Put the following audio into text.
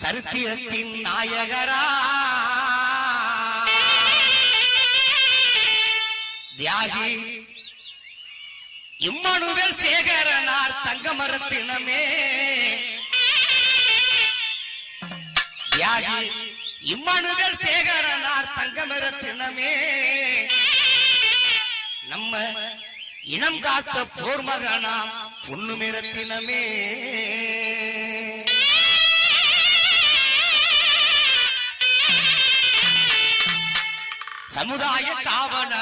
சரித்திரத்தின் நாயகரா. தியாகி இம்மனுவேல் சேகரனார் தங்கமரத்தினமே. தியாகி இம்மனுவேல் சேகரனார் தங்கமரத்தினமே. நம்ம இனம் காத்த போர் மகனாம் பொண்ணு மிரத்தினமே. சமுதாய காவலர்.